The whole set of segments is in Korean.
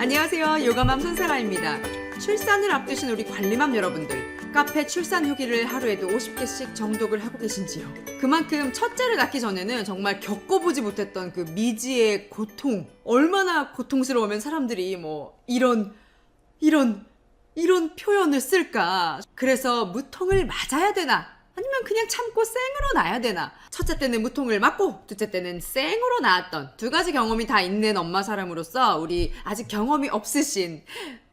안녕하세요. 요가맘 손사라입니다. 출산을 앞두신 우리 관리맘 여러분들. 카페 출산 후기를 하루에도 50개씩 정독을 하고 계신지요? 그만큼 첫째를 낳기 전에는 정말 겪어보지 못했던 그 미지의 고통. 얼마나 고통스러우면 사람들이 뭐 이런, 이런, 이런 표현을 쓸까. 그래서 무통을 맞아야 되나? 아니면 그냥 참고 생으로 낳아야 되나? 첫째 때는 무통을 맞고 둘째 때는 생으로 낳았던 두 가지 경험이 다 있는 엄마 사람으로서 우리 아직 경험이 없으신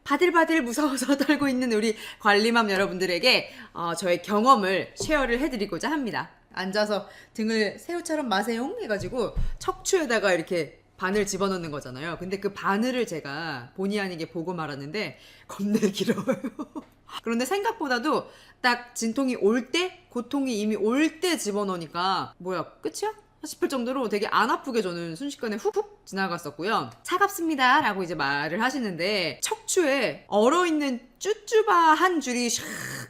바들바들 무서워서 떨고 있는 우리 관리맘 여러분들에게 어, 저의 경험을 쉐어를 해드리고자 합니다. 앉아서 등을 새우처럼 마세용 해가지고 척추에다가 이렇게 바늘 집어넣는 거잖아요. 근데 그 바늘을 제가 본의 아니게 보고 말았는데 겁나 길어요. 그런데 생각보다도 딱 진통이 올 때, 고통이 이미 올 때 집어넣으니까 뭐야 끝이야? 싶을 정도로 되게 안 아프게 저는 순식간에 훅훅 지나갔었고요. 차갑습니다. 라고 이제 말을 하시는데 척추에 얼어있는 쭈쭈바 한 줄이 샥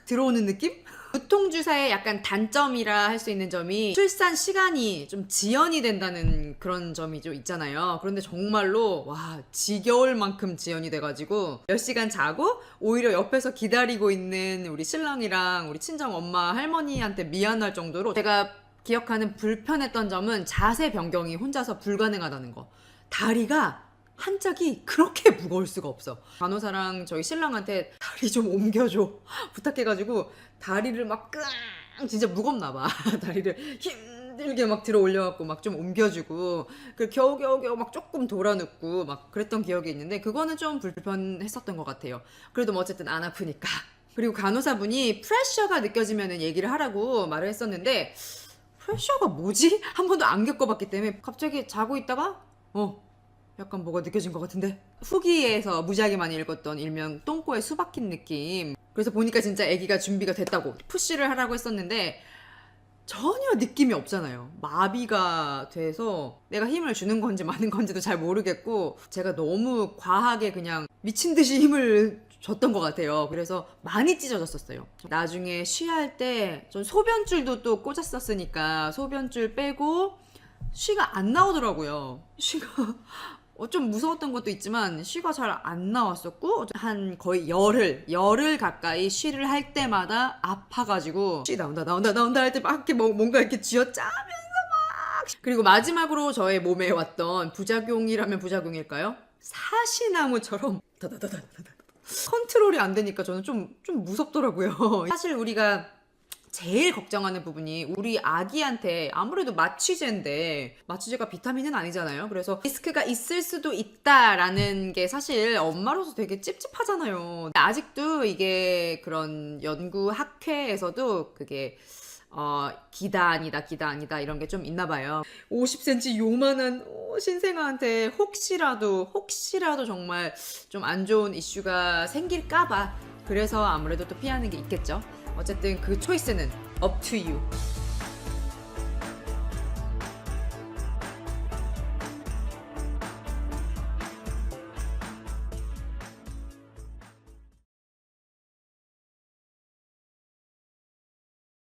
들어오는 느낌? 무통주사의 약간 단점이라 할 수 있는 점이 출산 시간이 좀 지연이 된다는 그런 점이 좀 있잖아요. 그런데 정말로 와 지겨울 만큼 지연이 돼가지고 몇 시간 자고 오히려 옆에서 기다리고 있는 우리 신랑이랑 우리 친정 엄마 할머니한테 미안할 정도로 제가 기억하는 불편했던 점은 자세 변경이 혼자서 불가능하다는 거. 다리가 한 짝이 그렇게 무거울 수가 없어. 간호사랑 저희 신랑한테 다리 좀 옮겨줘 부탁해가지고 다리를 막끙 진짜 무겁나 봐. 다리를 힘들게 막 들어 올려갖고 막 좀 옮겨주고 그 겨우겨우 겨우 막 조금 돌아눕고 막 그랬던 기억이 있는데 그거는 좀 불편했었던 것 같아요. 그래도 뭐 어쨌든 안 아프니까. 그리고 간호사분이 프레셔가 느껴지면 얘기를 하라고 말을 했었는데 프레셔가 뭐지? 한 번도 안 겪어봤기 때문에 갑자기 자고 있다가 어 약간 뭐가 느껴진 것 같은데 후기에서 무지하게 많이 읽었던 일명 똥꼬에 수 박힌 느낌 그래서 보니까 진짜 아기가 준비가 됐다고 푸시를 하라고 했었는데 전혀 느낌이 없잖아요 마비가 돼서 내가 힘을 주는 건지 마는 건지도 잘 모르겠고 제가 너무 과하게 그냥 미친 듯이 힘을 줬던 것 같아요. 그래서 많이 찢어졌었어요. 나중에 쉬할 때 전 소변줄도 또 꽂았었으니까 소변줄 빼고 쉬가 안 나오더라고요. 쉬가 어, 좀 무서웠던 것도 있지만 쉬가 잘 안 나왔었고 한 거의 열흘 열흘 가까이 쉬를 할 때마다 아파가지고 쉬 나온다 나온다 나온다 할 때 막 이렇게 뭐- 뭔가 이렇게 쥐어짜면서 막 그리고 마지막으로 저의 몸에 왔던 부작용이라면 부작용일까요? 사시나무처럼 컨트롤이 안 되니까 저는 좀, 좀 무섭더라고요. 사실 우리가 제일 걱정하는 부분이 우리 아기한테 아무래도 마취제인데 마취제가 비타민은 아니잖아요. 그래서 리스크가 있을 수도 있다라는 게 사실 엄마로서 되게 찝찝하잖아요. 아직도 이게 그런 연구 학회에서도 그게 어, 기단이다, 기단이다, 이런 게 좀 있나 봐요. 50cm 요만한 어, 신생아한테 혹시라도, 혹시라도 정말 좀 안 좋은 이슈가 생길까봐. 그래서 아무래도 또 피하는 게 있겠죠. 어쨌든 그 초이스는 up to you.